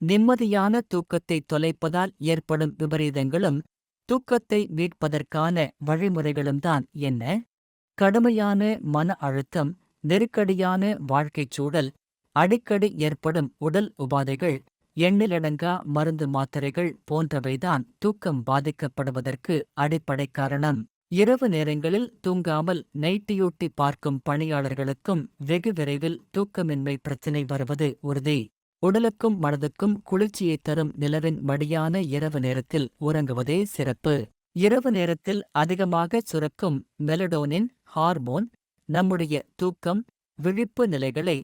நிம்மதியான தூக்கத்தை தொலைப்பதால் ஏற்படும் விபரீதங்களும் தூக்கத்தை மீட்பதற்கான வழிமுறைகளும் தான் என்ன? கடுமையான மன அழுத்தம் நெருக்கடியான வாழ்க்கைச் சூழல் அடிக்கடி ஏற்படும் உடல் உபாதைகள் எண்ணிலடங்கா மருந்து மாத்திரைகள் போன்றவைதான் தூக்கம் பாதிக்கப்படுவதற்கு அடிப்படை காரணம். இரவு நேரங்களில் தூங்காமல் நைட்டியூட்டி பார்க்கும் பணியாளர்களுக்கும் வெகு விரைவில் தூக்கமின்மை பிரச்சினை வருவது உறுதி. உடலுக்கும் மனதுக்கும் குளிர்ச்சியை தரும் நிலவின் மடியான இரவு நேரத்தில் உறங்குவதே சிறப்பு. இரவு நேரத்தில் அதிகமாக சுரக்கும் மெலடோனின் ஹார்மோன் நம்முடைய தூக்கம் விழிப்பு நிலைகளை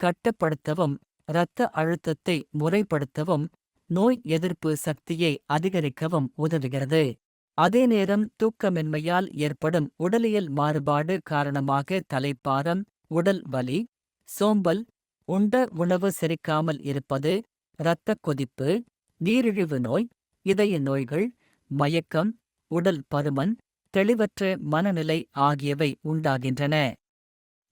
கட்டுப்படுத்தவும் இரத்த அழுத்தத்தை முறைப்படுத்தவும் நோய் எதிர்ப்பு சக்தியை அதிகரிக்கவும் உதவுகிறது. அதே நேரம் தூக்கமின்மையால் ஏற்படும் உடலியல் மாறுபாடு காரணமாக தலைப்பாரம் உடல் வலி சோம்பல் உண்ட உணவு செரிக்காமல் இருப்பது இரத்த கொதிப்பு நீரிழிவு நோய் இதய நோய்கள் மயக்கம் உடல் பருமன் தெளிவற்ற மனநிலை ஆகியவை உண்டாகின்றன.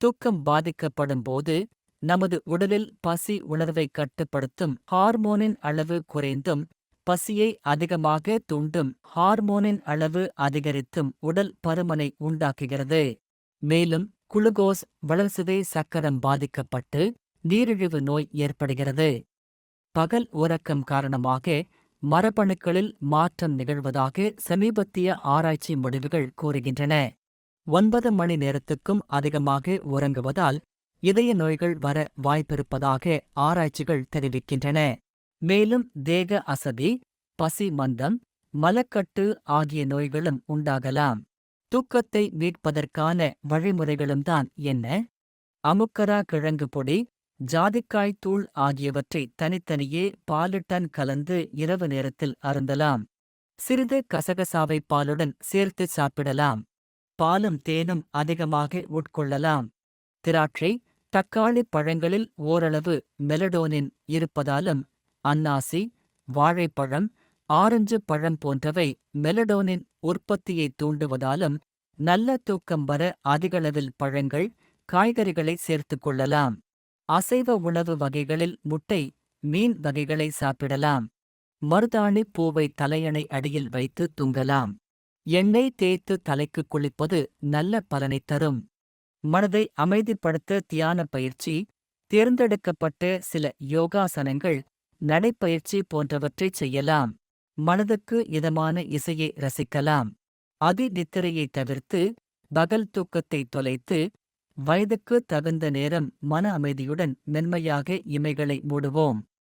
தூக்கம் பாதிக்கப்படும் போது நமது உடலில் பசி உணர்வை கட்டுப்படுத்தும் ஹார்மோனின் அளவு குறைந்தும் பசியை அதிகமாக தூண்டும் ஹார்மோனின் அளவு அதிகரித்தும் உடல் பருமனை உண்டாக்குகிறது. மேலும் குளுகோஸ் வளர்சிதை சக்கரம் பாதிக்கப்பட்டு நீரிழிவு நோய் ஏற்படுகிறது. பகல் உறக்கம் காரணமாக மரபணுக்களில் மாற்றம் நிகழ்வதாக சமீபத்திய ஆராய்ச்சி முடிவுகள் கூறுகின்றன. ஒன்பது மணி நேரத்துக்கும் அதிகமாக உறங்குவதால் இதய நோய்கள் வர வாய்ப்பிருப்பதாக ஆராய்ச்சிகள் தெரிவிக்கின்றன. மேலும் தேக அசதி பசி மந்தம் மலக்கட்டு ஆகிய நோய்களும் உண்டாகலாம். தூக்கத்தை மீட்பதற்கான வழிமுறைகளும் தான் என்ன? அமுக்கரா கிழங்கு பொடி ஜாதிக்காய் தூள் ஆகியவற்றை தனித்தனியே பாலுடன் கலந்து இரவு நேரத்தில் அருந்தலாம். சிறிது கசகசாவை பாலுடன் சேர்த்து சாப்பிடலாம். பாலும் தேனும் அதிகமாக உட்கொள்ளலாம். திராட்சை தக்காளி பழங்களில் ஓரளவு மெலடோனின் இருப்பதாலும் அன்னாசி வாழைப்பழம் ஆரஞ்சு பழம் போன்றவை மெலடோனின் உற்பத்தியை தூண்டுவதாலும் நல்ல தூக்கம் வர அதிகளவில் பழங்கள் காய்கறிகளை சேர்த்துக் கொள்ளலாம். அசைவ உணவு வகைகளில் முட்டை மீன் வகைகளை சாப்பிடலாம். மருதாணி பூவை தலையணை அடியில் வைத்து தூங்கலாம். எண்ணெய் தேய்த்து தலைக்கு குளிப்பது நல்ல பலனை தரும். மனதை அமைதிப்படுத்த தியான பயிற்சி தேர்ந்தெடுக்கப்பட்ட சில யோகாசனங்கள் நடைப்பயிற்சி போன்றவற்றைச் செய்யலாம். மனதுக்கு இதமான இசையை ரசிக்கலாம். அதி நித்திரையை தவிர்த்து பகல் தூக்கத்தை தொலைத்து வயதுக்கு தகுந்த நேரம் மன அமைதியுடன் மென்மையாக இமைகளை மூடுவோம்.